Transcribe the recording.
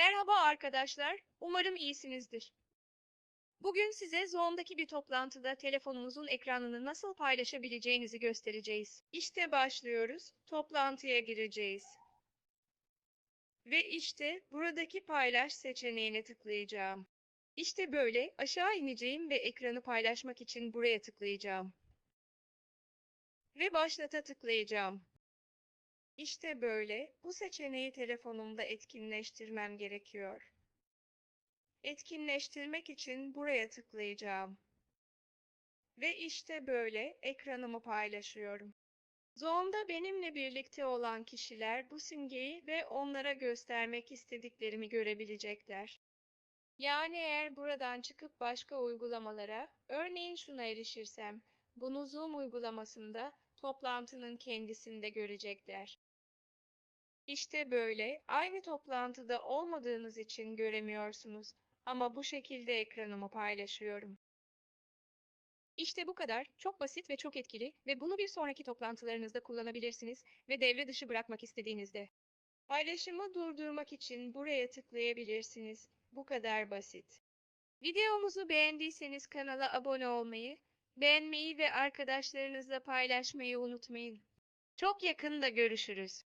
Merhaba arkadaşlar, umarım iyisinizdir. Bugün size Zoom'daki bir toplantıda telefonunuzun ekranını nasıl paylaşabileceğinizi göstereceğiz. İşte başlıyoruz, toplantıya gireceğiz. Ve işte buradaki paylaş seçeneğine tıklayacağım. İşte böyle aşağı ineceğim ve ekranı paylaşmak için buraya tıklayacağım. Ve başlata tıklayacağım. İşte böyle bu seçeneği telefonumda etkinleştirmem gerekiyor. Etkinleştirmek için buraya tıklayacağım. Ve işte böyle ekranımı paylaşıyorum. Zoom'da benimle birlikte olan kişiler bu simgeyi ve onlara göstermek istediklerimi görebilecekler. Yani eğer buradan çıkıp başka uygulamalara, örneğin şuna erişirsem, bunu Zoom uygulamasında toplantının kendisinde görecekler. İşte böyle, aynı toplantıda olmadığınız için göremiyorsunuz ama bu şekilde ekranımı paylaşıyorum. İşte bu kadar. Çok basit ve çok etkili ve bunu bir sonraki toplantılarınızda kullanabilirsiniz ve devre dışı bırakmak istediğinizde. Paylaşımı durdurmak için buraya tıklayabilirsiniz. Bu kadar basit. Videomuzu beğendiyseniz kanala abone olmayı, beğenmeyi ve arkadaşlarınızla paylaşmayı unutmayın. Çok yakında görüşürüz.